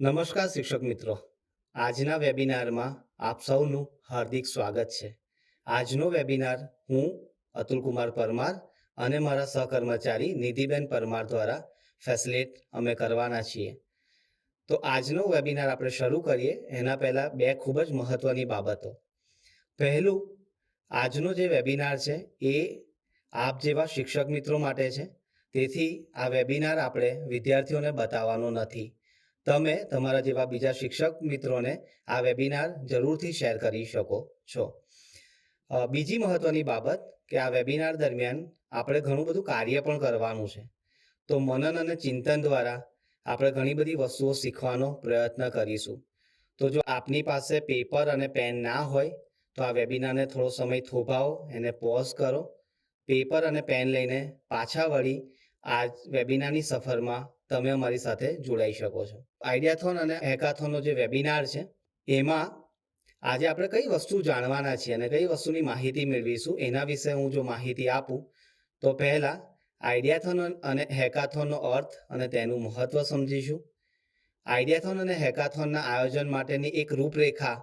નમસ્કાર શિક્ષક મિત્રો. આજના વેબિનારમાં આપ સૌનું હાર્દિક સ્વાગત છે. આજનો વેબિનાર હું અતુલકુમાર પરમાર અને મારા સહકર્મચારી નિધિબેન પરમાર દ્વારા ફેસિલેટ અમે કરવાના છીએ. તો આજનો વેબિનાર આપણે શરૂ કરીએ, એના પહેલાં બે ખૂબ જ મહત્ત્વની બાબતો. પહેલું, આજનો જે વેબિનાર છે એ આપ જેવા શિક્ષક મિત્રો માટે છે. તેથી આ વેબિનાર આપણે વિદ્યાર્થીઓને બતાવવાનો નથી. તમે તમારા જેવા બીજા શિક્ષક મિત્રોને આ વેબિનાર જરૂરથી શેર કરી શકો છો. બીજી મહત્વની બાબત કે આ વેબિનાર દરમિયાન આપણે ઘણું બધું કાર્ય પણ કરવાનું છે. તો મનન અને ચિંતન દ્વારા આપણે ઘણી બધી વસ્તુઓ શીખવાનો પ્રયત્ન કરીશું. તો જો આપની પાસે પેપર અને પેન ના હોય, તો આ વેબિનારને થોડો સમય થોભાવો, એને પોઝ કરો. પેપર અને પેન લઈને પાછા વળી આ વેબિનારની સફરમાં તમે અમારી સાથે જોડાઈ શકો છો. આઈડિયાથોન અને હેકાથોનનો જે વેબિનાર છે, એમાં આજે આપણે કઈ વસ્તુ જાણવાના છીએ અને કઈ વસ્તુની માહિતી મેળવીશું, એના વિશે હું જો માહિતી આપું, તો પહેલા આઈડિયાથોન અને હેકાથોનનો અર્થ અને તેનું મહત્વ સમજીશું. આઈડિયાથોન અને હેકાથોનના આયોજન માટેની એક રૂપરેખા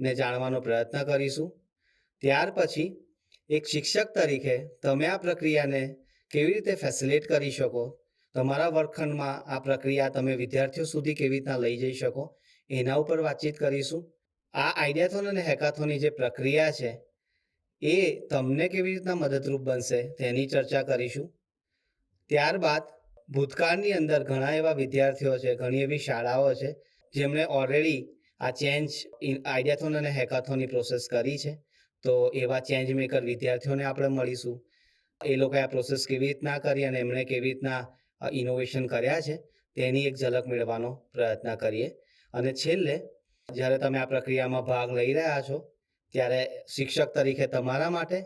ને જાણવાનો પ્રયત્ન કરીશું. ત્યાર પછી એક શિક્ષક તરીકે તમે આ પ્રક્રિયાને કેવી રીતે ફેસિલેટ કરી શકો? તમારા વર્ગખંડમાં આ પ્રક્રિયા તમે વિદ્યાર્થીઓ સુધી કેવી રીતના લઈ જઈ શકો, એના ઉપર વાતચીત કરીશું. આ આઈડિયાથોન અને હેકાથોનની જે પ્રક્રિયા છે, એ તમને કેવી રીતના મદદરૂપ બનશે તેની ચર્ચા કરીશું. ત્યારબાદ, ભૂતકાળની અંદર ઘણા એવા વિદ્યાર્થીઓ છે, ઘણી એવી શાળાઓ છે, જેમણે ઓલરેડી આ ચેન્જ આઈડિયાથોન અને હેકાથોનની પ્રોસેસ કરી છે. તો એવા ચેન્જ મેકર વિદ્યાર્થીઓને આપણે મળીશું. એ લોકોએ આ પ્રોસેસ કેવી રીતના કરી અને એમણે કેવી રીતના ઇનોવેશન કર્યા છે, તેની એક ઝલક મેળવવાનો પ્રયત્ન કરીએ. અને છેલ્લે, જ્યારે તમે આ પ્રક્રિયામાં ભાગ લઈ રહ્યા છો, ત્યારે શિક્ષક તરીકે તમારા માટે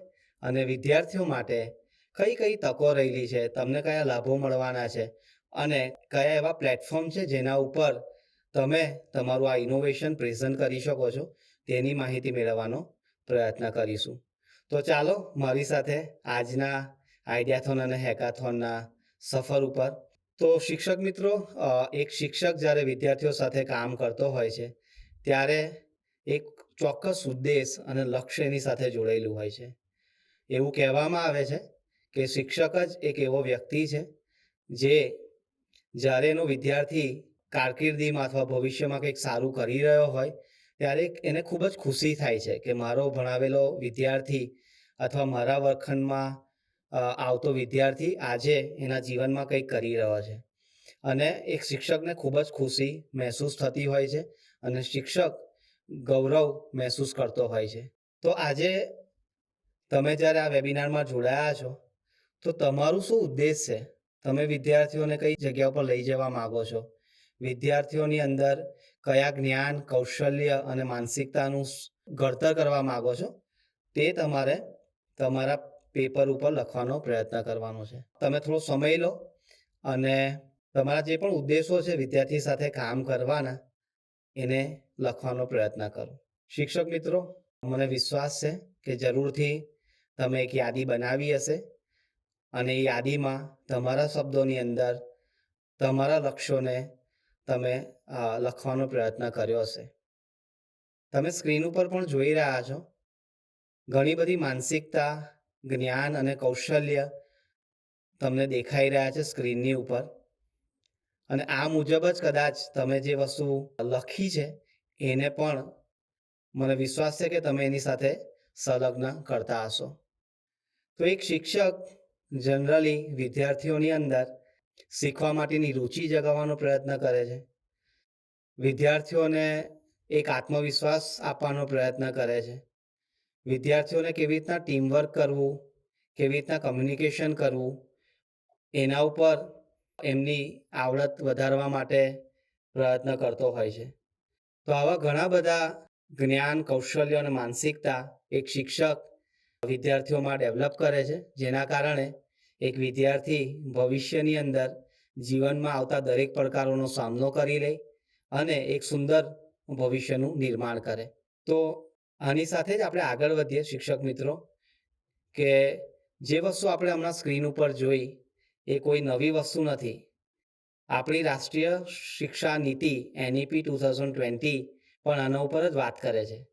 અને વિદ્યાર્થીઓ માટે કઈ કઈ તકો રહેલી છે, તમને કયા લાભો મળવાના છે અને કયા એવા પ્લેટફોર્મ છે જેના ઉપર તમે તમારું આ ઇનોવેશન પ્રેઝન્ટ કરી શકો છો, તેની માહિતી મેળવવાનો પ્રયત્ન કરીશું. તો ચાલો, મારી સાથે આજના આઈડિયાથોન અને હેકાથોનના સફર ઉપર. તો શિક્ષક મિત્રો એક શિક્ષક જ્યારે વિદ્યાર્થીઓ સાથે કામ કરતો હોય છે, ત્યારે એક ચોક્કસ ઉદ્દેશ અને લક્ષ્ય એની સાથે જોડાયેલું હોય છે. એવું કહેવામાં આવે છે કે શિક્ષક જ એક એવો વ્યક્તિ છે, જે જ્યારે એનો વિદ્યાર્થી કારકિર્દીમાં અથવા ભવિષ્યમાં કંઈક સારું કરી રહ્યો હોય, ત્યારે એને ખૂબ જ ખુશી થાય છે કે મારો ભણાવેલો વિદ્યાર્થી અથવા મારા વર્ગખંડમાં આવતો વિદ્યાર્થી આજે એના જીવનમાં કંઈક કરી રહ્યો છે. અને એક શિક્ષકને ખૂબ જ ખુશી મહેસૂસ થતી હોય છે અને શિક્ષક ગૌરવ મહેસૂસ કરતો હોય છે. તો આજે તમે જ્યારે આ વેબિનારમાં જોડાયા છો, તો તમારું શું ઉદ્દેશ છે? તમે વિદ્યાર્થીઓને કઈ જગ્યા ઉપર લઈ જવા માગો છો? વિદ્યાર્થીઓની અંદર કયા જ્ઞાન, કૌશલ્ય અને માનસિકતાનું ઘડતર કરવા માગો છો? તે તમારે તમારા પેપર ઉપર લખવાનો પ્રયત્ન કરવાનો છે. તમે થોડો સમય લો અને તમારા જે પણ ઉદ્દેશો છે વિદ્યાર્થી સાથે કામ કરવાના, એને લખવાનો પ્રયત્ન કરો. શિક્ષક મિત્રો, મને વિશ્વાસ છે કે જરૂરથી તમે એક યાદી બનાવી હશે અને એ યાદીમાં તમારા શબ્દોની અંદર તમારા લક્ષ્યોને તમે લખવાનો પ્રયત્ન કર્યો હશે. તમે સ્ક્રીન ઉપર પણ જોઈ રહ્યા છો. ઘણી બધી માનસિકતા જ્ઞાન અને કૌશલ્ય તમને દેખાઈ રહ્યા છે સ્ક્રીનની ઉપર. અને આ મુજબ જ કદાચ તમે જે વસ્તુ લખી છે, એને પણ મને વિશ્વાસ છે કે તમે એની સાથે સંલગ્ન કરતા હશો. તો એક શિક્ષક જનરલી વિદ્યાર્થીઓની અંદર શીખવા માટેની રુચિ જગાવવાનો પ્રયત્ન કરે છે. વિદ્યાર્થીઓને એક આત્મવિશ્વાસ આપવાનો પ્રયત્ન કરે છે. વિદ્યાર્થીઓને કેવી રીતના ટીમવર્ક કરવું, કેવી રીતના કમ્યુનિકેશન કરવું, એના ઉપર એમની આવડત વધારવા માટે પ્રયત્ન કરતો હોય છે. તો આવા ઘણા બધા જ્ઞાન, કૌશલ્ય અને માનસિકતા એક શિક્ષક વિદ્યાર્થીઓમાં ડેવલપ કરે છે, જેના કારણે એક વિદ્યાર્થી ભવિષ્યની અંદર જીવનમાં આવતા દરેક પડકારોનો સામનો કરી લે અને એક સુંદર ભવિષ્યનું નિર્માણ કરે. તો આની સાથે જ આપણે આગળ વધીએ શિક્ષક મિત્રો, કે જે વસ્તુ આપણે હમણાં સ્ક્રીન ઉપર જોઈ, એ કોઈ નવી વસ્તુ નથી. આપણી રાષ્ટ્રીય શિક્ષા નીતિ એનઈપી ટુ થાઉઝન્ડ ટ્વેન્ટી પણ આના ઉપર જ વાત કરે છે,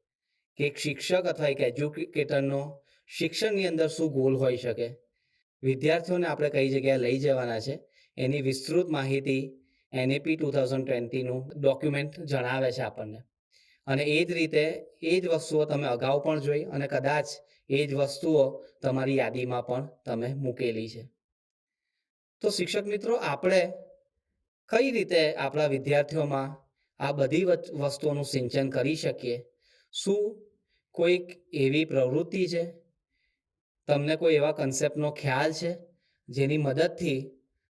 કે એક શિક્ષક અથવા એક એજ્યુકેટરનો શિક્ષણની અંદર શું ગોલ હોઈ શકે? વિદ્યાર્થીઓને આપણે કઈ જગ્યાએ લઈ જવાના છે? એની વિસ્તૃત માહિતી એનઈપી ટુ થાઉઝન્ડ ટ્વેન્ટીનું ડોક્યુમેન્ટ જણાવે છે આપણને. અને એ જ રીતે એ જ વસ્તુઓ તમે અગાઉ પણ જોઈ અને કદાચ એ જ વસ્તુઓ તમારી યાદીમાં પણ તમે મૂકેલી છે. તો શિક્ષક મિત્રો, આપણે કઈ રીતે આપણા વિદ્યાર્થીઓમાં આ બધી વસ્તુઓનું સિંચન કરી શકીએ? શું કોઈક એવી પ્રવૃત્તિ છે? તમને કોઈ એવા કન્સેપ્ટનો ખ્યાલ છે જેની મદદથી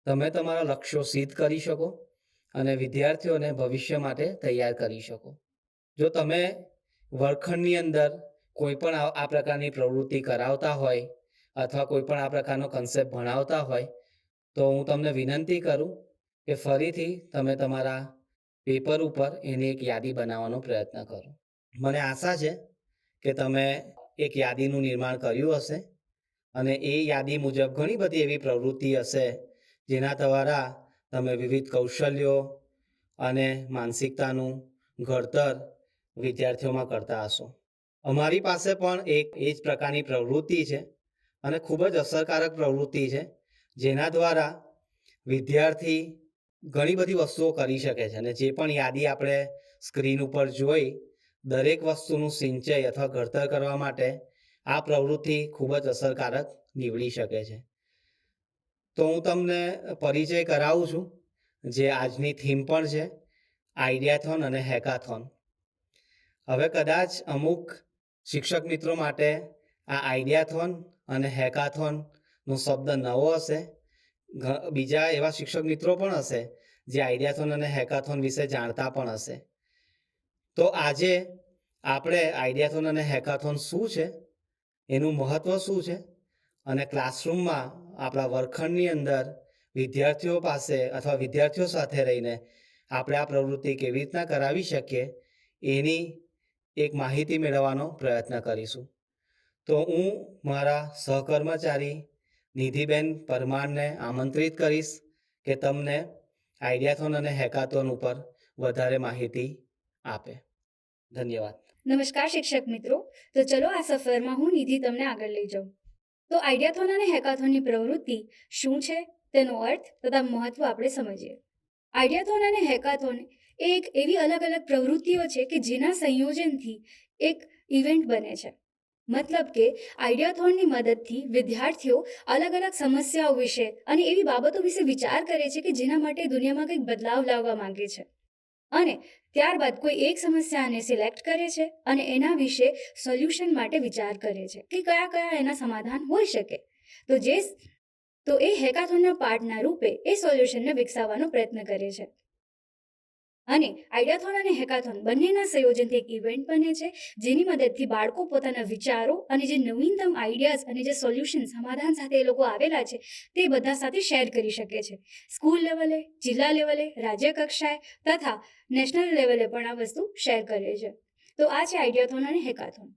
તમે તમારા લક્ષ્યો સિદ્ધ કરી શકો અને વિદ્યાર્થીઓને ભવિષ્ય માટે તૈયાર કરી શકો? જો તમે વર્ગખંડની અંદર કોઈ પણ આ પ્રકારની પ્રવૃત્તિ કરાવતા હોય અથવા કોઈ પણ આ પ્રકારનો કન્સેપ્ટ ભણાવતા હોય, તો હું તમને વિનંતી કરું કે ફરીથી તમે તમારા પેપર ઉપર એની એક યાદી બનાવવાનો પ્રયત્ન કરો. મને આશા છે કે તમે એક યાદીનું નિર્માણ કર્યું હશે અને એ યાદી મુજબ ઘણી બધી એવી પ્રવૃત્તિ હશે જેના દ્વારા તમે વિવિધ કૌશલ્યો અને માનસિકતાનું ઘડતર વિદ્યાર્થીઓમાં કરતા હશો. અમારી પાસે પણ એક એ જ પ્રકારની પ્રવૃત્તિ છે અને ખૂબ જ અસરકારક પ્રવૃત્તિ છે, જેના દ્વારા વિદ્યાર્થી ઘણી બધી વસ્તુઓ કરી શકે છે અને જે પણ યાદી આપણે સ્ક્રીન ઉપર જોઈ દરેક વસ્તુનું સિંચય અથવા ઘડતર કરવા માટે આ પ્રવૃત્તિ ખૂબ જ અસરકારક નીવડી શકે છે. તો હું તમને પરિચય કરાવું છું, જે આજની થીમ પણ છે, આઈડિયાથોન અને હેકાથોન. હવે કદાચ અમુક શિક્ષક મિત્રો માટે આ આઈડિયાથોન અને હેકાથોનનો શબ્દ નવો હશે. બીજા એવા શિક્ષક મિત્રો પણ હશે જે આઈડિયાથોન અને હેકાથોન વિશે જાણતા પણ હશે. તો આજે આપણે આઈડિયાથોન અને હેકાથોન શું છે? એનું મહત્વ શું છે? અને ક્લાસરૂમમાં આપણા વર્ગખંડની અંદર વિદ્યાર્થીઓ પાસે અથવા વિદ્યાર્થીઓ સાથે રહીને આપણે આ પ્રવૃત્તિ કેવી રીતના કરાવી શકીએ? એની એક માહિતી મેળવવાનો પ્રયત્ન કરીશું. તો હું મારા સહકર્મચારી નિધિબેન પરમારને આમંત્રિત કરીશ કે તમને આઈડિયાથોન અને હેકાથોન ઉપર વધારે માહિતી આપે. ધન્યવાદ. નમસ્કાર શિક્ષક મિત્રો. તો ચલો આ સફરમાં હું નિધિ તમને આગળ લઈ જાઉં. તો આઈડિયાથોન અને હેકાથોનની પ્રવૃત્તિ શું છે? તેનો અર્થ તથા મહત્વ આપણે સમજીએ. આઈડિયાથોન અને હેકાથોન એ એક એવી અલગ અલગ પ્રવૃત્તિઓ છે કે જેના સંયોજનથી એક ઇવેન્ટ બને છે. મતલબ કે આઈડિયાથોનની મદદથી વિદ્યાર્થીઓ અલગ અલગ સમસ્યાઓ વિશે અને એવી બાબતો વિશે વિચાર કરે છે કે જેના માટે દુનિયામાં કંઈક બદલાવ લાવવા માંગે છે. અને ત્યારબાદ કોઈ એક સમસ્યાને સિલેક્ટ કરે છે અને એના વિશે સોલ્યુશન માટે વિચાર કરે છે કે કયા કયા એના સમાધાન હોઈ શકે. તો જે તો એ હેકાથોનના પાર્ટના રૂપે એ સોલ્યુશનને વિકસાવવાનો પ્રયત્ન કરે છે. અને આઈડિયાથોન અને હેકાથોન બંનેના સંયોજનથી એક ઇવેન્ટ બને છે, જેની મદદથી બાળકો પોતાના વિચારો અને જે નવીનતમ આઈડિયાઝ અને જે સોલ્યુશન સમાધાન સાથે એ લોકો આવેલા છે, તે બધા સાથે શેર કરી શકે છે. સ્કૂલ લેવલે જિલ્લા લેવલે રાજ્ય કક્ષાએ તથા નેશનલ લેવલે પણ આ વસ્તુ શેર કરે છે. તો આ છે આઈડિયાથોન અને હેકાથોન.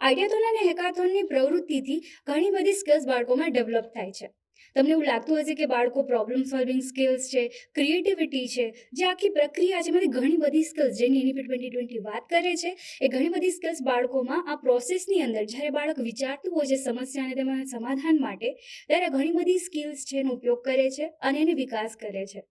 આઈડિયાથોન અને હેકાથોનની પ્રવૃત્તિથી ઘણી બધી સ્કિલ્સ બાળકોમાં ડેવલપ થાય છે. તમને એવું લાગતું હશે કે બાળકો પ્રોબ્લેમ સોલ્વિંગ સ્કિલ્સ છે ક્રિએટિવિટી છે, જે આખી પ્રક્રિયા છે મને ઘણી બધી સ્કિલ્સ જેની એનઈપી ટ્વેન્ટી ટ્વેન્ટી વાત કરે છે, એ ઘણી બધી સ્કિલ્સ બાળકોમાં આ પ્રોસેસની અંદર, જ્યારે બાળક વિચારતું હોય છે સમસ્યાને તેમાં સમાધાન માટે, ત્યારે ઘણી બધી સ્કિલ્સ છે એનો ઉપયોગ કરે છે અને એને વિકાસ કરે છે.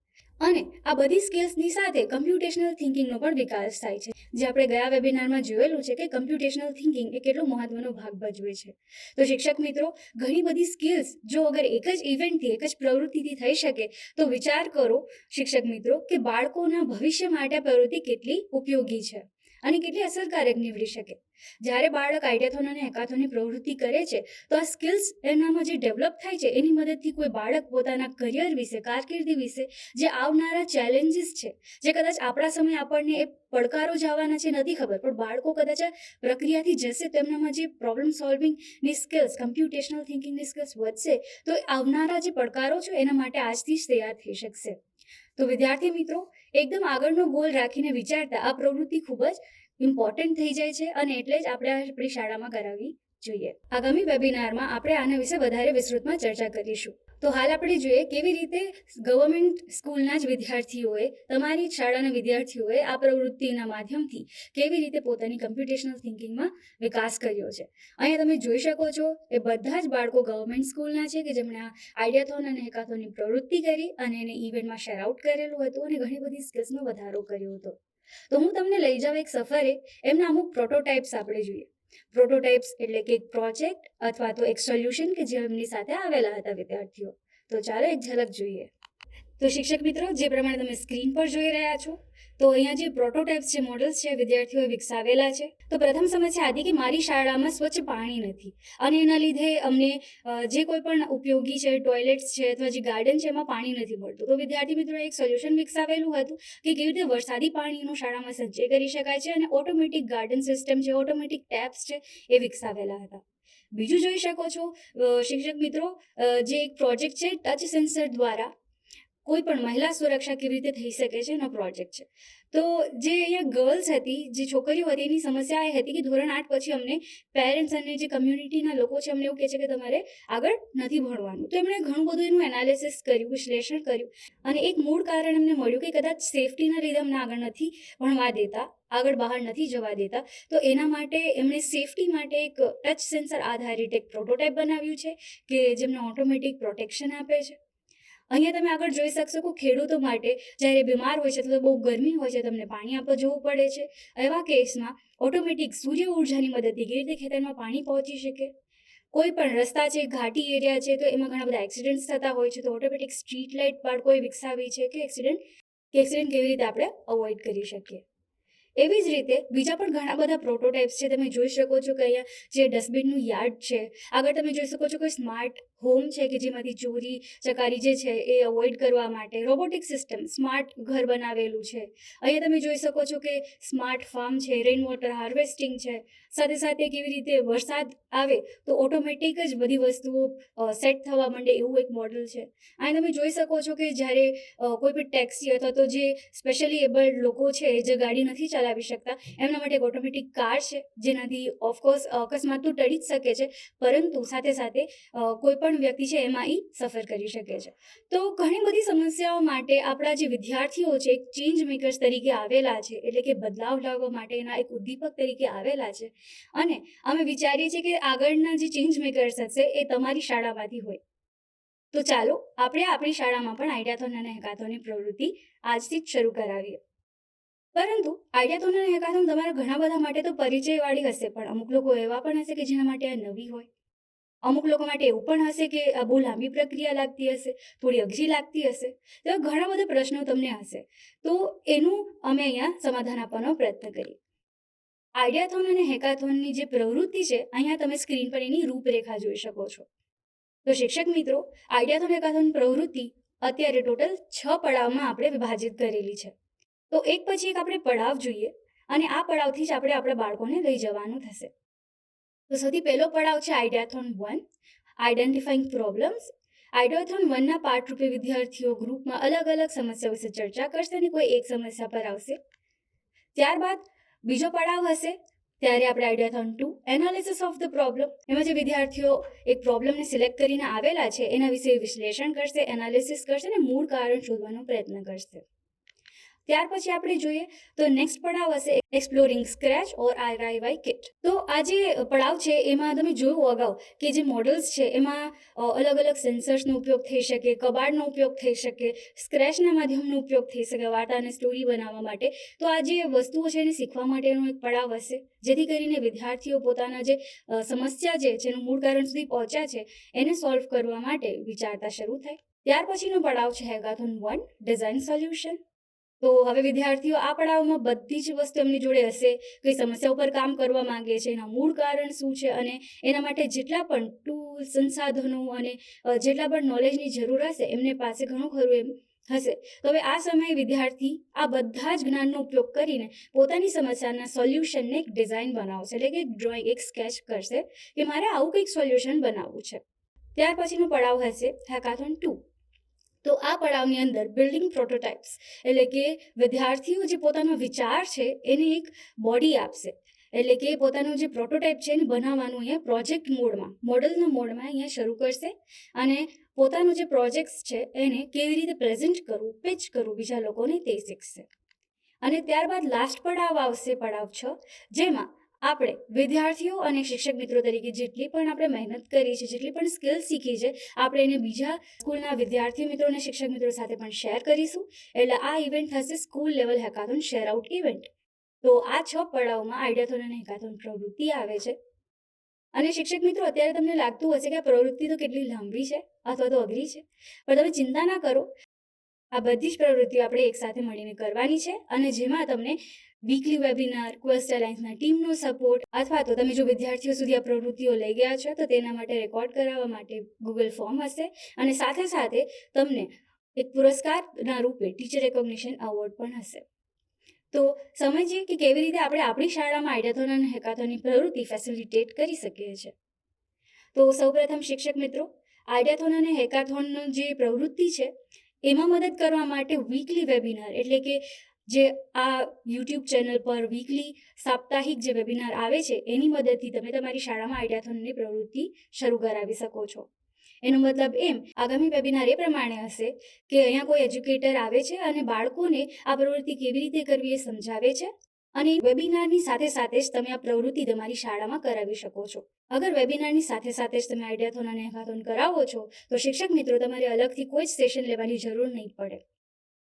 અને આ બધી સ્કિલ્સની સાથે કમ્પ્યુટેશનલ થિંકિંગનો પણ વિકાસ થાય છે. જે આપણે ગયા વેબિનારમાં જોયેલું છે કે કમ્પ્યુટેશનલ થિંકિંગ એ કેટલો મહત્વનો ભાગ ભજવે છે. તો શિક્ષક મિત્રો, ઘણી બધી સ્કિલ્સ જો અગર એક જ ઇવેન્ટથી, એક જ પ્રવૃત્તિથી થઈ શકે, તો વિચાર કરો શિક્ષક મિત્રો, કે બાળકોના ભવિષ્ય માટે આ પ્રવૃત્તિ કેટલી ઉપયોગી છે. અને કેટલી અસરકારક નીવડી શકે. જ્યારે બાળક આઈડિયાથોન અને હેકાથોનની પ્રવૃત્તિ કરે છે, તો આ સ્કિલ્સ એનામાં જે ડેવલપ થાય છે, એની મદદથી કોઈ બાળક પોતાના કરિયર વિશે, કારકિર્દી વિશે જે આવનારા ચેલેન્જીસ છે, જે કદાચ આપણા સમયે આપણને એ પડકારો જ આવવાના છે, નથી ખબર. પણ બાળકો કદાચ આ પ્રક્રિયાથી જશે, તો જે પ્રોબ્લેમ સોલ્વિંગની સ્કિલ્સ કમ્પ્યુટેશનલ થિંકિંગની સ્કિલ્સ વધશે, તો આવનારા જે પડકારો છે, એના માટે આજથી જ તૈયાર થઈ શકશે. તો વિદ્યાર્થી મિત્રો એકદમ આગળનો ગોલ રાખીને વિચારતા આ પ્રવૃત્તિ ખૂબ જ ઇમ્પોર્ટન્ટ થઈ જાય છે અને એટલે જ આપણે આપણી શાળામાં કરાવવી જોઈએ. આગામી વેબિનારમાં આપણે આના વિશે વધારે વિસ્તૃતમાં ચર્ચા કરીશું. તો હાલ આપણે જોઈએ કેવી રીતે ગવર્મેન્ટ સ્કૂલના જ વિદ્યાર્થીઓએ, તમારી શાળાના વિદ્યાર્થીઓએ આ પ્રવૃત્તિના માધ્યમથી કેવી રીતે પોતાની કમ્પ્યુટેશનલ થિંકિંગમાં વિકાસ કર્યો છે. અહીંયા તમે જોઈ શકો છો એ બધા જ બાળકો ગવર્મેન્ટ સ્કૂલના છે કે જેમણે આઈડિયાથોન અને હેકાથોનની પ્રવૃત્તિ કરી અને એને ઇવેન્ટમાં શેર આઉટ કરેલું હતું અને ઘણી બધી સ્કિલ્સનો વધારો કર્યો હતો. તો હું તમને લઈ જાઉં એક સફરે, એમના અમુક પ્રોટોટાઇપ્સ આપણે જોઈએ. પ્રોટોટાઇપ્સ એટલે કે એક પ્રોજેક્ટ અથવા તો એક સોલ્યુશન કે જે એમની સાથે આવેલા હતા વિદ્યાર્થીઓ. તો ચાલો એક ઝલક જોઈએ. તો શિક્ષક મિત્રો, જે પ્રમાણે તમે સ્ક્રીન પર જોઈ રહ્યા છો, તો અહીંયા જે પ્રોટોટાઇપ્સ છે મોડલ્સ છે વિદ્યાર્થીઓએ વિકસાવેલા છે. તો પ્રથમ સમસ્યા હતી કે મારી શાળામાં સ્વચ્છ પાણી નથી. અને એના લીધે અમને જે કોઈ પણ ઉપયોગી છે ટોયલેટ્સ છે, અથવા જે ગાર્ડન છે, એમાં પાણી નથી મળતું. તો વિદ્યાર્થી મિત્રોએ એક સોલ્યુશન વિકસાવેલું હતું કે કેવી રીતે વરસાદી પાણીનું શાળામાં સંચય કરી શકાય છે અને ઓટોમેટિક ગાર્ડન સિસ્ટમ છે ઓટોમેટિક ટેપ્સ છે, એ વિકસાવેલા હતા. બીજું જોઈ શકો છો શિક્ષક મિત્રો જે એક પ્રોજેક્ટ છે ટચ સેન્સર દ્વારા કોઈ પણ મહિલા સુરક્ષા કેવી રીતે થઈ શકે છે એનો પ્રોજેક્ટ છે. તો જે અહીંયા ગર્લ્સ હતી, જે છોકરીઓ હતી, એની સમસ્યા એ હતી કે ધોરણ આઠ પછી અમને પેરેન્ટ્સ અને જે કમ્યુનિટીના લોકો છે અમને એવું કહે છે કે તમારે આગળ નથી ભણવાનું. તો એમણે ઘણું બધું એનું એનાલિસિસ કર્યું, વિશ્લેષણ કર્યું અને એક મૂળ કારણ એમને મળ્યું કે કદાચ સેફટીના લીધે અમને આગળ નથી ભણવા દેતા, આગળ બહાર નથી જવા દેતા. તો એના માટે એમણે સેફટી માટે એક ટચ સેન્સર આધારિત એક પ્રોટોટાઇપ બનાવ્યું છે કે જેમને ઓટોમેટિક પ્રોટેક્શન આપે છે. અહીંયા તમે આગળ જોઈ શકશો કે ખેડૂતો માટે જ્યારે બીમાર હોય છે તો બહુ ગરમી હોય છે, તમને પાણી આપવા જવું પડે છે. એવા કેસમાં ઓટોમેટિક સૂર્ય ઉર્જાની મદદથી કેવી ખેતરમાં પાણી પહોંચી શકે? કોઈ પણ રસ્તા છે, ઘાટી એરિયા છે, તો એમાં ઘણા બધા એક્સિડન્ટ્સ થતા હોય છે, તો ઓટોમેટિક સ્ટ્રીટ લાઇટ બાળકોએ વિકસાવી છે કે એક્સિડન્ટ કે એક્સિડન્ટ કેવી રીતે આપણે અવોઇડ કરી શકીએ? એવી જ રીતે બીજા પણ ઘણા બધા પ્રોટોટાઇપ્સ છે, તમે જોઈ શકો છો કે અહીંયા જે ડસ્ટબિનનું યાર્ડ છે, આગળ તમે જોઈ શકો છો કે સ્માર્ટ હોમ છે કે જેમાંથી ચોરી, ચકારી જે છે એ અવોઇડ કરવા માટે રોબોટિક સિસ્ટમ સ્માર્ટ ઘર બનાવેલું છે. અહીંયા તમે જોઈ શકો છો કે સ્માર્ટ ફાર્મ છે રેઇન વોટર હાર્વેસ્ટિંગ છે. સાથે સાથે કેવી રીતે વરસાદ આવે તો ઓટોમેટિક જ બધી વસ્તુઓ સેટ થવા માંડે એવું એક મોડલ છે. અહીં તમે જોઈ શકો છો કે જ્યારે કોઈ પણ ટેક્સી અથવા તો જે સ્પેશિયલી એબલ્ડ લોકો છે જે ગાડી નથી ચલાવી શકતા, એમના માટે એક ઓટોમેટિક કાર છે. જેનાથી ઓફકોર્સ અકસ્માત તો ટળી જ શકે છે. પરંતુ સાથે સાથે કોઈ પણ વ્યક્તિ છે, એમાં એ સફર કરી શકે છે. તો ઘણી બધી સમસ્યાઓ માટે આપણા જે વિદ્યાર્થીઓ છે, એક ચેન્જ મેકર્સ તરીકે આવેલા છે, એટલે કે બદલાવ લાવવા માટેના એક ઉદ્દીપક તરીકે આવેલા છે. અને અમે વિચારીએ છીએ કે આગળના જે ચેન્જ મેકર્સ હશે, એ તમારી શાળામાંથી હોય. તો ચાલો, આપણે આપણી શાળામાં પણ આઈડિયાથોન અને હેકાથોનની પ્રવૃત્તિ આજથી જ શરૂ કરાવીએ. પરંતુ આઈડિયાથોન અને હેકાથોન તમારા ઘણા બધા માટે તો પરિચયવાળી હશે, પણ અમુક લોકો એવા પણ હશે કે જેના માટે આ નવી હોય. અમુક લોકો માટે એવું પણ હશે કે આ બહુ લાંબી પ્રક્રિયા લાગતી હશે, થોડી અઘરી લાગતી હશે, તો ઘણા બધા પ્રશ્નો તમને હશે. તો એનું અમે અહીંયા સમાધાન આપવાનો પ્રયત્ન કરીએ. આઈડિયાથોન અને હેકાથોનની જે પ્રવૃત્તિ છે, અહીંયા તમે સ્ક્રીન પર એની રૂપરેખા જોઈ શકો છો. તો શિક્ષક મિત્રો આઈડિયાથોન હેકાથોન પ્રવૃત્તિ અત્યારે ટોટલ છ પડાવમાં આપણે વિભાજિત કરેલી છે. તો એક પછી એક આપણે પડાવ જોઈએ અને આ પડાવથી જ આપણે આપણા બાળકોને લઈ જવાનું થશે. તો સૌથી પહેલો પડાવ છે ideathon one identifying problems. Ideathon વનના પાઠરૂપે વિદ્યાર્થીઓ ગ્રુપમાં અલગ અલગ સમસ્યા વિશે ચર્ચા કરશે અને કોઈ એક સમસ્યા પર આવશે. ત્યારબાદ બીજો પડાવ હશે, ત્યારે આપણે ideathon two, analysis of the problem. એમાં જે વિદ્યાર્થીઓ એક પ્રોબ્લેમને સિલેક્ટ કરીને આવેલા છે, એના વિશે વિશ્લેષણ કરશે, એનાલિસિસ કરશે અને મૂળ કારણ શોધવાનો પ્રયત્ન કરશે. ત્યાર પછી આપણે જોઈએ તો નેક્સ્ટ પડાવ હશે exploring scratch or RIY kit તો આ જે પડાવ છે, એમાં તમે જોયું અગાઉ કે જે મોડલ્સ છે, એમાં અલગ અલગ સેન્સર્સનો ઉપયોગ થઈ શકે કબાડનો ઉપયોગ થઈ શકે સ્ક્રેચના માધ્યમનો ઉપયોગ થઈ શકે, વાર્તા અને સ્ટોરી બનાવવા માટે. તો આ જે વસ્તુઓ છે, એને શીખવા માટેનો એક પડાવ હશે. જેથી કરીને વિદ્યાર્થીઓ પોતાના જે સમસ્યા છે, જેનું મૂળ કારણ સુધી પહોંચ્યા છે, એને સોલ્વ કરવા માટે વિચારતા શરૂ થાય. ત્યાર પછીનો પડાવ છે હેગાથોન વન ડિઝાઇન સોલ્યુશન તો હવે વિદ્યાર્થીઓ, આ પડાવમાં બધી જ વસ્તુ એમની જોડે હશે. કઈ સમસ્યા ઉપર કામ કરવા માંગે છે, એના મૂળ કારણ શું છે અને એના માટે જેટલા પણ ટૂલ સંસાધનો અને જેટલા પણ નોલેજની જરૂર હશે, એમને પાસે ઘણું ખરું એમ હશે. તો હવે આ સમયે વિદ્યાર્થી આ બધા જ જ્ઞાનનો ઉપયોગ કરીને પોતાની સમસ્યાના સોલ્યુશનને એક ડિઝાઇન બનાવશે, એટલે કે એક ડ્રોઈંગ એક સ્કેચ કરશે કે મારે આવું કંઈક સોલ્યુશન બનાવવું છે. ત્યાર પછીનો પડાવ હશે, હેકાથોન ટુ તો આ પડાવની અંદર બિલ્ડિંગ પ્રોટોટાઇપ્સ એટલે કે વિદ્યાર્થીઓ જે પોતાનો વિચાર છે એને એક બોડી આપશે. એટલે કે પોતાનું જે પ્રોટોટાઇપ છે એને બનાવવાનું અહીંયા પ્રોજેક્ટ મોડમાં મોડલના મોડમાં અહીંયા શરૂ કરશે અને પોતાનું જે પ્રોજેક્ટ્સ છે એને કેવી રીતે પ્રેઝન્ટ કરવું પિચ કરવું બીજા લોકોને તે શીખશે. અને ત્યારબાદ લાસ્ટ પડાવ આવશે, પડાવ છ, જેમાં આપણે વિદ્યાર્થીઓ અને શિક્ષક મિત્રો તરીકે જેટલી પણ આપણે મહેનત કરી છે, જેટલી પણ સ્કિલ શીખી છે, આપણે એને બીજા સ્કૂલના વિદ્યાર્થી મિત્રો અને શિક્ષક મિત્રો સાથે પણ શેર કરીશું. એટલે આ ઇવેન્ટ થશે school level hackathon share out event તો આ છ પડાવમાં આઈડિયાથોન અને હેકાથોન પ્રવૃત્તિ આવે છે. અને શિક્ષક મિત્રો, અત્યારે તમને લાગતું હશે કે આ પ્રવૃત્તિ તો કેટલી લાંબી છે અથવા તો અઘરી છે. પણ તમે ચિંતા ના કરો. આ બધી જ પ્રવૃત્તિઓ આપણે એકસાથે મળીને કરવાની છે અને જેમાં તમને વીકલી વેબિનાર ક્વેસ્ટ અલાયન્સના ટીમનો સપોર્ટ અથવા તો તમે જો વિદ્યાર્થીઓ સુધી આ પ્રવૃત્તિઓ લઈ ગયા છો, તો તેના માટે રેકોર્ડ કરાવવા માટે ગૂગલ ફોર્મ હશે અને સાથે સાથે તમને એક પુરસ્કારના રૂપે ટીચર રેકોગ્નિશન એવોર્ડ પણ હશે. તો સમજીએ કે કેવી રીતે આપણે આપણી શાળામાં આઈડિયાથોન અને હેકાથોનની પ્રવૃત્તિ ફેસિલિટેટ કરી શકીએ છીએ. તો સૌપ્રથમ શિક્ષક મિત્રો આઈડિયાથોન અને હેકાથોનનો જે પ્રવૃત્તિ છે, એમાં મદદ કરવા માટે વીકલી વેબિનાર એટલે કે જે આ યુટ્યુબ ચેનલ પર વીકલી સાપ્તાહિક જે વેબિનાર આવે છે, એની મદદથી તમે તમારી શાળામાં આઈડિયાથોનની પ્રવૃત્તિ શરૂ કરાવી શકો છો. એનો મતલબ એમ, આગામી વેબિનાર એ પ્રમાણે હશે કે અહીંયા કોઈ એજ્યુકેટર આવે છે અને બાળકોને આ પ્રવૃત્તિ કેવી રીતે કરવી એ સમજાવે છે અને વેબિનારની સાથે સાથે જ તમે આ પ્રવૃત્તિ તમારી શાળામાં કરાવી શકો છો. અગર વેબિનારની સાથે સાથે જ તમે આઈડિયાથોન અને હેકાથોન કરાવો છો, તો શિક્ષક મિત્રો તમારે અલગથી કોઈ જ સેશન લેવાની જરૂર નહીં પડે.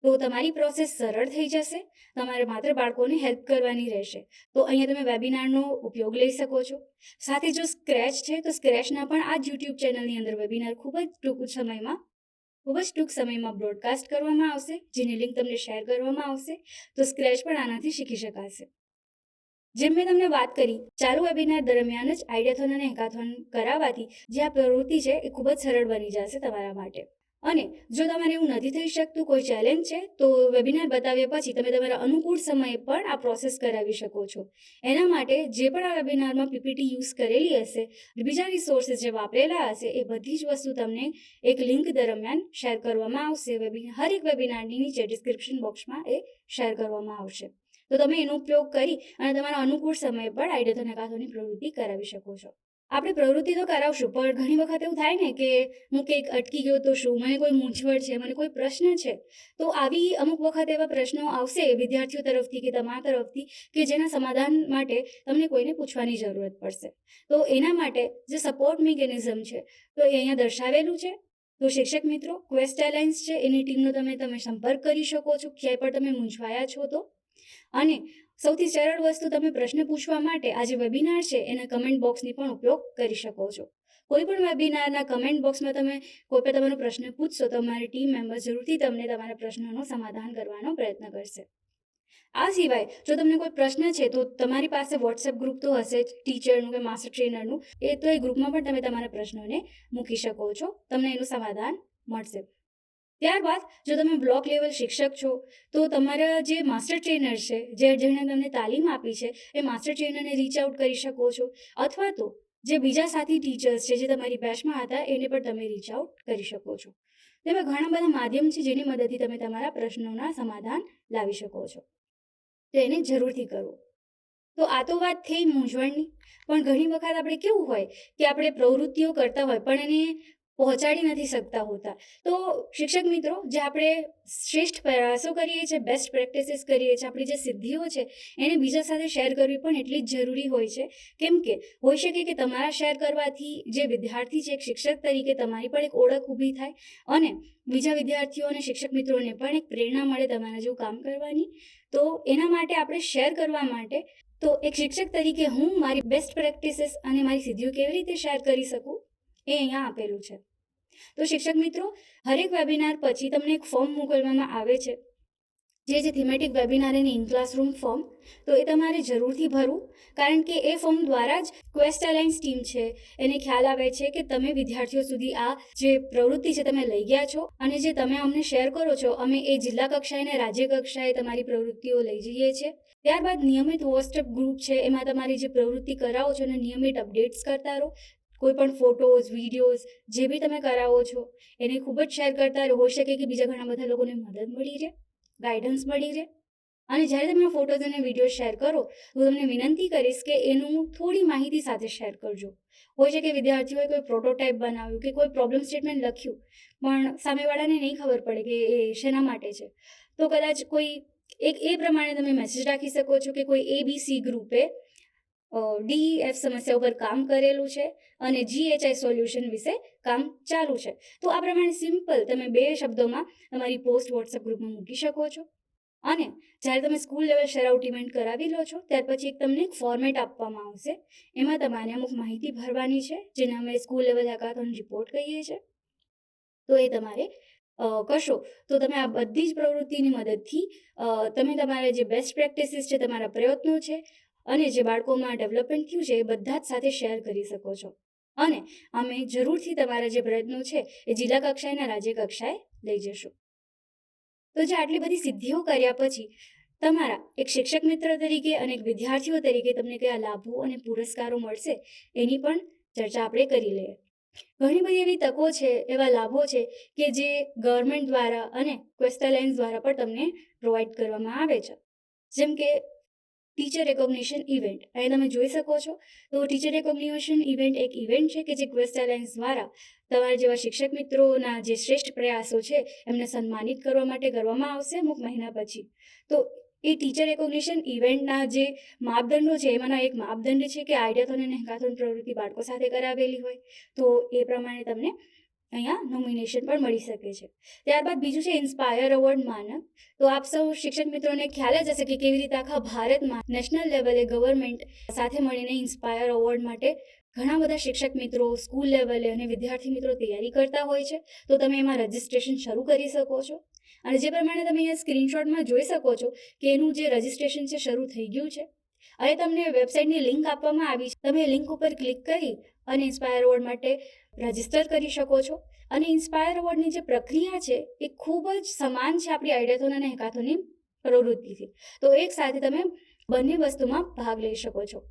તો તમારી પ્રોસેસ સરળ થઈ જશે. તમારે માત્ર બાળકોને હેલ્પ કરવાની રહેશે. તો અહીંયા તમે વેબિનારનો ઉપયોગ લઈ શકો છો. સાથે જો સ્ક્રેચ છે, તો સ્ક્રેચના પણ આ જ યુટ્યુબ ચેનલની અંદર વેબિનાર ખૂબ જ ટૂંક સમયમાં, ખૂબ જ ટૂંક સમયમાં બ્રોડકાસ્ટ કરવામાં આવશે, જેની લિંક તમને શેર કરવામાં આવશે. તો સ્ક્રેચ પણ આનાથી શીખી શકાશે. જેમ મેં તમને વાત કરી, ચાલુ વેબિનાર દરમિયાન જ આઈડિયાથોન અને હેકાથોન કરાવવાથી જે આ પ્રવૃત્તિ છે, એ ખૂબ જ સરળ બની જશે તમારા માટે. અને જો તમારે એવું નથી થઈ શકતું, કોઈ ચેલેન્જ છે, તો વેબિનાર બતાવ્યા પછી તમે તમારા અનુકૂળ સમયે પણ આ પ્રોસેસ કરાવી શકો છો. એના માટે જે પણ આ વેબિનારમાં પીપીટી યુઝ કરેલી હશે, બીજા રિસોર્સિસ જે વાપરેલા હશે, એ બધી જ વસ્તુ તમને એક લિંક દરમિયાન શેર કરવામાં આવશે. વેબિનાર હર એક વેબિનારની નીચે ડિસ્ક્રિપ્શન બોક્સમાં એ શેર કરવામાં આવશે. તો તમે એનો ઉપયોગ કરી અને તમારા અનુકૂળ સમયે પણ આઈડિયા કાથોની પ્રવૃત્તિ કરાવી શકો છો. આપણે પ્રવૃત્તિ તો કરાવશું, પણ ઘણી વખત એવું થાય ને કે હું કંઈક અટકી ગયો તો શું? મને કોઈ મૂંઝવણ છે, મને કોઈ પ્રશ્ન છે? તો આવી અમુક વખત એવા પ્રશ્નો આવશે વિદ્યાર્થીઓ તરફથી કે તમારા તરફથી કે જેના સમાધાન માટે તમને કોઈને પૂછવાની જરૂરત પડશે. તો એના માટે જે સપોર્ટ મિકેનિઝમ છે, તો એ અહીંયા દર્શાવેલું છે. તો શિક્ષક મિત્રો ક્વેસ્ટ એલાયન્સ છે, એની ટીમનો તમે તમે સંપર્ક કરી શકો છો, ક્યાંય પણ તમે મૂંઝવાયા છો તો. અને સૌથી સરળ વસ્તુ તમે પ્રશ્ન પૂછવા માટે આ જે વેબિનાર છે, એના કમેન્ટ બોક્સની પણ ઉપયોગ કરી શકો છો. કોઈ પણ વેબિનારના કમેન્ટ બોક્સમાં તમે કોઈ પણ તમારો પ્રશ્ન પૂછશો, તો અમારી ટીમ મેમ્બર જરૂરથી તમને તમારા પ્રશ્નોનું સમાધાન કરવાનો પ્રયત્ન કરશે. આ સિવાય, જો તમને કોઈ પ્રશ્ન છે, તો તમારી પાસે વોટ્સએપ ગ્રુપ તો હશે જ ટીચરનું કે માસ્ટર ટ્રેનરનું એ તો એ ગ્રુપમાં પણ તમે તમારા પ્રશ્નોને મૂકી શકો છો, તમને એનું સમાધાન મળશે. ત્યારબાદ જો તમે બ્લોક લેવલ શિક્ષક છો, તો તમારા જે માસ્ટર ટ્રેનર છે, જે જેણે તમને તાલીમ આપી છે, એ માસ્ટર ટ્રેનરને રીચ આઉટ કરી શકો છો. અથવા તો જે બીજા સાથી ટીચર્સ છે, જે તમારી બેચમાં હતા, એને પણ તમે રીચ આઉટ કરી શકો છો. તેમાં ઘણા બધા માધ્યમ છે, જેની મદદથી તમે તમારા પ્રશ્નોના સમાધાન લાવી શકો છો. તો એને જરૂરથી કરો. તો આ તો વાત થઈ મૂંઝવણની, પણ ઘણી વખત આપણે કેવું હોય કે આપણે પ્રવૃત્તિઓ કરતા હોય, પણ એને પહોંચાડી નથી શકતા હોતા. તો શિક્ષક મિત્રો, જે આપણે શ્રેષ્ઠ પ્રયાસો કરીએ છીએ બેસ્ટ પ્રેક્ટિસીસ કરીએ છીએ, આપણી જે સિદ્ધિઓ છે, એને બીજા સાથે શેર કરવી પણ એટલી જ જરૂરી હોય છે. કેમ કે હોઈ શકે કે તમારા શેર કરવાથી જે વિદ્યાર્થી છે, એક શિક્ષક તરીકે તમારી પણ એક ઓળખ ઊભી થાય અને બીજા વિદ્યાર્થીઓ અને શિક્ષક મિત્રોને પણ એક પ્રેરણા મળે તમારા જેવું કામ કરવાની. તો એના માટે આપણે શેર કરવા માટે, તો એક શિક્ષક તરીકે હું મારી બેસ્ટ પ્રેક્ટિસીસ અને મારી સિદ્ધિઓ કેવી રીતે શેર કરી શકું? એ અહીંયા આપેલું છે. તો શિક્ષક મિત્રો, હરેક વેબિનાર પછી તમને એક ફોર્મ મોકલવામાં આવે છે. જે જે થીમેટિક વેબિનાર અને ઇન ક્લાસરૂમ ફોર્મ તો એ તમારે જરૂરથી ભરવું. કારણ કે એ ફોર્મ દ્વારા જ ક્વેસ્ટ અલાયન્સ ટીમ છે. એને ખ્યાલ આવે છે કે તમે વિદ્યાર્થીઓ સુધી આ જે પ્રવૃત્તિ છે તમે લઈ ગયા છો અને જે તમે અમને શેર કરો છો, અમે એ જિલ્લા કક્ષાએ અને રાજ્ય કક્ષાએ તમારી પ્રવૃત્તિઓ લઈ જઈએ છીએ ત્યારબાદ નિયમિત વોટ્સએપ ગ્રુપ છે, એમાં તમારી જે પ્રવૃત્તિ કરાવો છો અને નિયમિત અપડેટ્સ કરતા રહો. કોઈ પણ ફોટોઝ વિડીયોઝ જે બી તમે કરાવો છો, એને ખૂબ જ શેર કરતા હોઈ શકે કે બીજા ઘણા બધા લોકોને મદદ મળી રહે ગાઈડન્સ મળી રહે. અને જ્યારે તમે ફોટોઝ અને વીડિયો શેર કરો, તો તમને વિનંતી કરીશ કે એનું થોડી માહિતી સાથે શેર કરજો. હોય છે કે વિદ્યાર્થીઓએ કોઈ પ્રોટોટાઇપ બનાવ્યું કે કોઈ પ્રોબ્લેમ સ્ટેટમેન્ટ લખ્યું, પણ સામેવાળાને નહીં ખબર પડે કે એ શેના માટે છે. તો કદાચ કોઈ એક એ પ્રમાણે તમે મેસેજ રાખી શકો છો કે કોઈ એબીસી ગ્રુપે ડી એફ સમસ્યા ઉપર કામ કરેલું છે અને જીએચઆઈ સોલ્યુશન વિશે કામ ચાલુ છે. તો આ પ્રમાણે સિમ્પલ તમે બે શબ્દોમાં તમારી પોસ્ટ વોટ્સઅપ ગ્રુપમાં મૂકી શકો છો. અને જ્યારે તમે સ્કૂલ લેવલ શેરઆઉટ ઇવેન્ટ કરાવી લો છો, ત્યાર પછી એક તમને એક ફોર્મેટ આપવામાં આવશે. એમાં તમારે અમુક માહિતી ભરવાની છે, જેને અમે સ્કૂલ લેવલ હેકાથોન રિપોર્ટ કહીએ છીએ. તો એ તમારે કશો તો તમે આ બધી જ પ્રવૃત્તિની મદદથી તમે તમારા જે બેસ્ટ પ્રેક્ટિસીસ છે, તમારા પ્રયત્નો છે અને જે બાળકોમાં ડેવલપમેન્ટ થયું છે એ બધા જ સાથે શેર કરી શકો છો. અને અમે જરૂરથી તમારા જે પ્રયત્નો છે એ જિલ્લા કક્ષાએ અને રાજ્ય કક્ષાએ લઈ જશું તો જે આટલી બધી સિદ્ધિઓ કર્યા પછી તમારા એક શિક્ષક મિત્ર તરીકે અને એક વિદ્યાર્થીઓ તરીકે તમને કયા લાભો અને પુરસ્કારો મળશે એની પણ ચર્ચા આપણે કરી લઈએ. ઘણી બધી એવી તકો છે, એવા લાભો છે કે જે ગવર્મેન્ટ દ્વારા અને ક્વેસ્ટા લાઇન્સ દ્વારા પણ તમને પ્રોવાઈડ કરવામાં આવે છે. જેમ કે ટીચર રેકોગ્નિશન ઇવેન્ટ અહીં તમે જોઈ શકો છો. તો ટીચર રેકોગ્નિશન ઇવેન્ટ એક ઇવેન્ટ છે કે જે ક્વેસ્ટ એલાયન્સ દ્વારા તમારા જેવા શિક્ષક મિત્રોના જે શ્રેષ્ઠ પ્રયાસો છે, એમને સન્માનિત કરવા માટે કરવામાં આવશે અમુક મહિના પછી. તો એ ટીચર રેકોગ્નિશન ઇવેન્ટના જે માપદંડો છે, એમાંના એક માપદંડ છે કે આઈડિયાથોન અને હેકાથોન પ્રવૃત્તિ બાળકો સાથે કરાવેલી હોય. તો એ પ્રમાણે તમને અહીંયા નોમિનેશન પણ મળી શકે છે. ત્યારબાદ બીજું છે ઇન્સ્પાયર એવોર્ડ માનક. તો આપ સૌ શિક્ષક મિત્રોને ખ્યાલ જ હશે કે કેવી રીતે આખા ભારતમાં નેશનલ લેવલે ગવર્મેન્ટ સાથે મળીને ઇન્સ્પાયર અવોર્ડ માટે ઘણા બધા શિક્ષક મિત્રો સ્કૂલ લેવલે અને વિદ્યાર્થી મિત્રો તૈયારી કરતા હોય છે. તો તમે એમાં રજિસ્ટ્રેશન શરૂ કરી શકો છો. અને જે પ્રમાણે તમે અહીંયા સ્ક્રીનશોટમાં જોઈ શકો છો કે એનું જે રજિસ્ટ્રેશન છે શરૂ થઈ ગયું છે. હવે તમને વેબસાઇટની લિંક આપવામાં આવી છે. તમે લિંક ઉપર ક્લિક કરી અને ઇન્સ્પાયર એવોર્ડ માટે રજિસ્ટર કરી શકો છો. અને ઇન્સ્પાયર અવોર્ડની જે પ્રક્રિયા છે, એ ખૂબ જ સમાન છે આપણી આઈડિયાથોન અને હેકાથોનની પ્રવૃત્તિથી. તો એક સાથે તમે બંને વસ્તુમાં ભાગ લઈ શકો છો.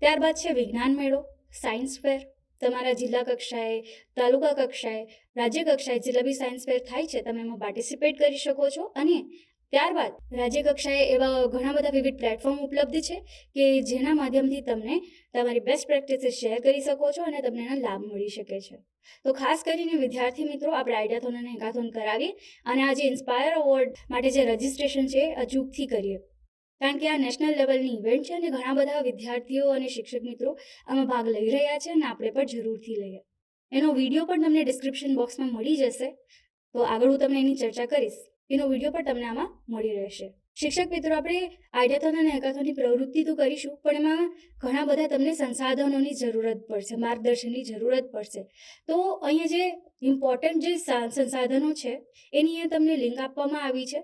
ત્યારબાદ છે વિજ્ઞાન મેળો, સાયન્સ ફેર. તમારા જિલ્લા કક્ષાએ, તાલુકા કક્ષાએ, રાજ્ય કક્ષાએ જેટલા બી સાયન્સ ફેર થાય છે, તમે એમાં પાર્ટિસિપેટ કરી શકો છો. અને ત્યારબાદ રાજ્ય કક્ષાએ એવા ઘણા બધા વિવિધ પ્લેટફોર્મ ઉપલબ્ધ છે કે જેના માધ્યમથી તમને તમારી બેસ્ટ પ્રેક્ટિસીસ શેર કરી શકો છો અને તમને એના લાભ મળી શકે છે. તો ખાસ કરીને વિદ્યાર્થી મિત્રો, આપણે આઈડિયાથોન અને હેકાથોન કરાવીએ અને આ જે ઇન્સ્પાયર અવોર્ડ માટે જે રજિસ્ટ્રેશન છે અચૂકથી કરીએ. કારણ કે આ નેશનલ લેવલની ઇવેન્ટ છે અને ઘણા બધા વિદ્યાર્થીઓ અને શિક્ષક મિત્રો આમાં ભાગ લઈ રહ્યા છે અને આપણે પણ જરૂરથી લઈએ. એનો વીડિયો પણ તમને ડિસ્ક્રિપ્શન બોક્સમાં મળી જશે. તો આગળ હું તમને એની ચર્ચા કરીશ. એનો વીડિયો પણ તમને આમાં મળી રહેશે. શિક્ષક મિત્રો, આપણે આઈડિયાથોન અને હેકાથોનની પ્રવૃત્તિ તો કરીશું, પણ એમાં ઘણા બધા તમને સંસાધનોની જરૂરત પડશે, માર્ગદર્શનની જરૂરત પડશે. તો અહીંયા જે ઇમ્પોર્ટન્ટ જે સંસાધનો છે, એની અહીંયા તમને લિંક આપવામાં આવી છે.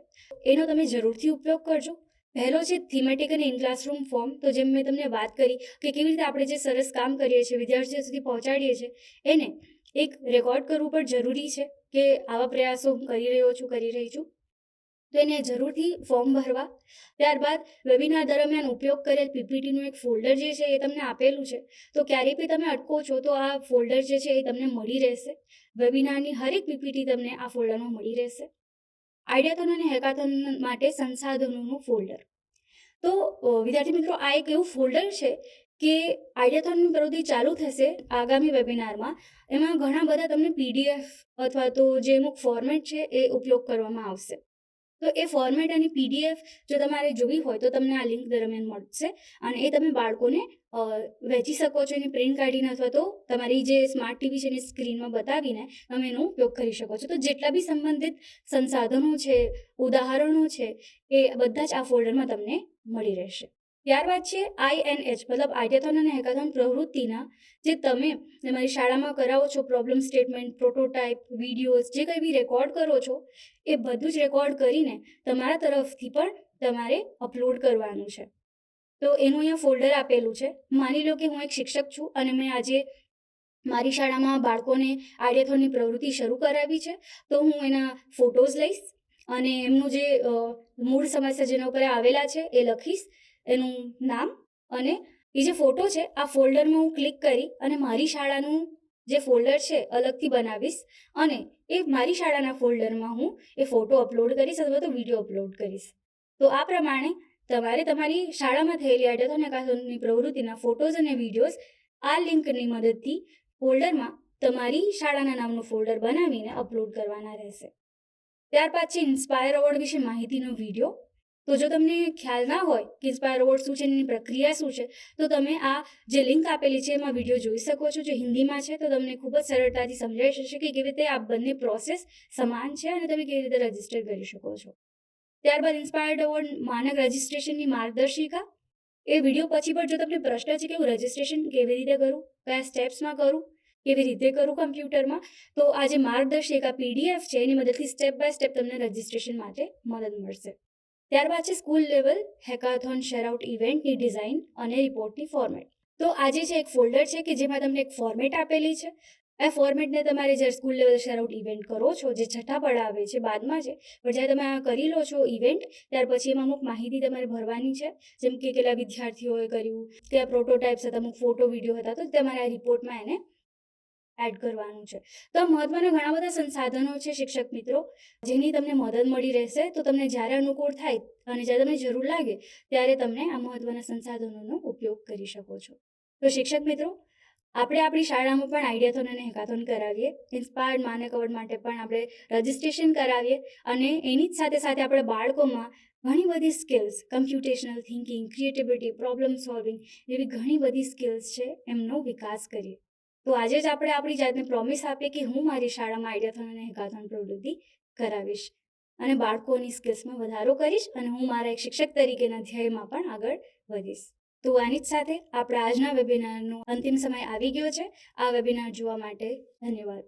એનો તમે જરૂરથી ઉપયોગ કરજો. પહેલો છે થીમેટિક અને ઇન ક્લાસરૂમ ફોર્મ તો જેમ મેં તમને વાત કરી કે કેવી રીતે આપણે જે સરસ કામ કરીએ છીએ, વિદ્યાર્થીઓ સુધી પહોંચાડીએ છીએ, એને એક રેકોર્ડ કરવું પણ જરૂરી છે કે આવા પ્રયાસો કરી રહ્યો છું, કરી રહી છું. તો એને જરૂરથી ફોર્મ ભરવા. ત્યારબાદ વેબિનાર દરમિયાન ઉપયોગ કરેલ પીપીટીનું એક ફોલ્ડર જે છે એ તમને આપેલું છે. તો ક્યારેય બી તમે અટકો છો તો આ ફોલ્ડર જે છે એ તમને મળી રહેશે. વેબિનારની હરેક પીપીટી તમને આ ફોલ્ડરમાં મળી રહેશે. આઈડિયાથોન અને હેકાથોન માટે સંસાધનોનું ફોલ્ડર તો વિદ્યાર્થી મિત્રો, આ એક એવું ફોલ્ડર છે કે આઈડિયાથોનની પ્રવૃત્તિ ચાલુ થશે આગામી વેબિનારમાં એમાં ઘણા બધા તમને પીડીએફ અથવા તો જે અમુક ફોર્મેટ છે એ ઉપયોગ કરવામાં આવશે. તો એ ફોર્મેટ અને પીડીએફ જો તમારે જોવી હોય તો તમને આ લિંક દરમિયાન મળશે. અને એ તમે બાળકોને વહેંચી શકો છો એની પ્રિન્ટ કાઢીને અથવા તો તમારી જે સ્માર્ટ ટીવી છે એની સ્ક્રીનમાં બતાવીને તમે એનો ઉપયોગ કરી શકો છો. તો જેટલા બી સંબંધિત સંસાધનો છે, ઉદાહરણો છે, એ બધા જ આ ફોલ્ડરમાં તમને મળી રહેશે. ત્યારબાદ છે આઈએનએચ મતલબ આઈડિયાથોન અને હેકાથોન પ્રવૃત્તિના, જે તમે તમારી શાળામાં કરાવો છો, પ્રોબ્લેમ સ્ટેટમેન્ટ, પ્રોટોટાઇપ, વિડીયોઝ, જે કંઈ બી રેકોર્ડ કરો છો, એ બધું જ રેકોર્ડ કરીને તમારા તરફથી પણ તમારે અપલોડ કરવાનું છે. તો એનું અહીંયા ફોલ્ડર આપેલું છે. માની લો કે હું એક શિક્ષક છું અને મેં આજે મારી શાળામાં બાળકોને આઈડિયાથોનની પ્રવૃત્તિ શરૂ કરાવી છે, તો હું એના ફોટોઝ લઈશ અને એમનું જે મૂળ સમસ્યા જેના ઉપર આવેલા છે એ લખીશ એનું નામ અને એ જે ફોટો છે, આ ફોલ્ડરમાં હું ક્લિક કરી અને મારી શાળાનું જે ફોલ્ડર છે, અલગથી બનાવીશ અને એ મારી શાળાના ફોલ્ડરમાં હું એ ફોટો અપલોડ કરીશ અથવા તો વીડિયો અપલોડ કરીશ. તો આ પ્રમાણે તમારે તમારી શાળામાં થયેલી આઈડિયાથોન હેકાથોનની પ્રવૃત્તિના ફોટોઝ અને વિડીયોઝ આ લિંકની મદદથી ફોલ્ડરમાં તમારી શાળાના નામનું ફોલ્ડર બનાવીને અપલોડ કરવાના રહેશે. ત્યાર છે ઇન્સ્પાયર અવોર્ડ વિશે માહિતીનો વીડિયો તો જો તમને ખ્યાલ ના હોય કે ઇન્સ્પાયર અવોર્ડ શું છે એની પ્રક્રિયા શું છે, તો તમે આ જે લિંક આપેલી છે એમાં વીડિયો જોઈ શકો છો, જો હિન્દીમાં છે, તો તમને ખૂબ જ સરળતાથી સમજાઈ શકશે કે કેવી રીતે આ બંને પ્રોસેસ સમાન છે અને તમે કેવી રીતે રજિસ્ટર કરી શકો છો. ત્યારબાદ ઇન્સ્પાયર્ડ અવોર્ડ માનક રજિસ્ટ્રેશનની માર્ગદર્શિકા. એ વીડિયો પછી પણ જો તમને પ્રશ્ન છે કે હું રજિસ્ટ્રેશન કેવી રીતે કરું, કયા સ્ટેપ્સમાં કરું, કેવી રીતે કરું કમ્પ્યુટરમાં તો આ જે માર્ગદર્શિકા પીડીએફ છે, એની મદદથી સ્ટેપ બાય સ્ટેપ તમને રજિસ્ટ્રેશન માટે મદદ મળશે. ત્યારબાદ છે school level, hackathon, share out ઇવેન્ટની design અને રિપોર્ટની ફોર્મેટ. તો આજે છે એક ફોલ્ડર છે કે જેમાં તમને એક ફોર્મેટ આપેલી છે. આ ફોર્મેટને તમારે જ્યારે સ્કૂલ લેવલ શેરઆઉટ ઇવેન્ટ કરો છો, જે છઠ્ઠા પડાવે છે બાદમાં છે પણ જ્યારે તમે આ કરી લો છો ઇવેન્ટ, ત્યાર પછી એમાં અમુક માહિતી તમારે ભરવાની છે. જેમ કે કેટલા વિદ્યાર્થીઓએ કર્યું, કયા પ્રોટોટાઇપ્સ હતા, અમુક ફોટો, વીડિયો હતા, તો તમારે આ રિપોર્ટમાં એને એડ કરવાનું છે. તો મહત્વના ઘણા બધા સંસાધનો છે શિક્ષક મિત્રો. જેની તમને મદદ મળી રહેશે, તો તમને જ્યારે અનુકૂળ થાય અને જ્યારે તમને જરૂર લાગે, ત્યારે તમને આ મહત્વના સંસાધનોનો ઉપયોગ કરી શકો છો. તો શિક્ષક મિત્રો, આપણે આપણી શાળામાં પણ આઈડિયાથોન અને હેકાથોન કરાવીએ. ઇન્સ્પાયર્ડ માનક અવોર્ડ માટે પણ આપણે રજિસ્ટ્રેશન કરાવીએ અને એની જ સાથે સાથે આપણે બાળકોમાં ઘણી બધી skills computational thinking creativity problem solving જેવી ઘણી બધી સ્કિલ્સ છે એમનો વિકાસ કરીએ. તો આજે જ આપણે આપણી જાતને પ્રોમિસ આપીએ કે હું મારી શાળામાં આઈડિયાથોન અને હેકાથોન પ્રવૃત્તિ કરાવીશ અને બાળકોની સ્કિલ્સમાં વધારો કરીશ અને હું મારા એક શિક્ષક તરીકેના ધ્યેયમાં પણ આગળ વધીશ. તો આની જ સાથે આપણા આજના વેબિનારનો અંતિમ સમય આવી ગયો છે. આ વેબિનાર જોવા માટે ધન્યવાદ.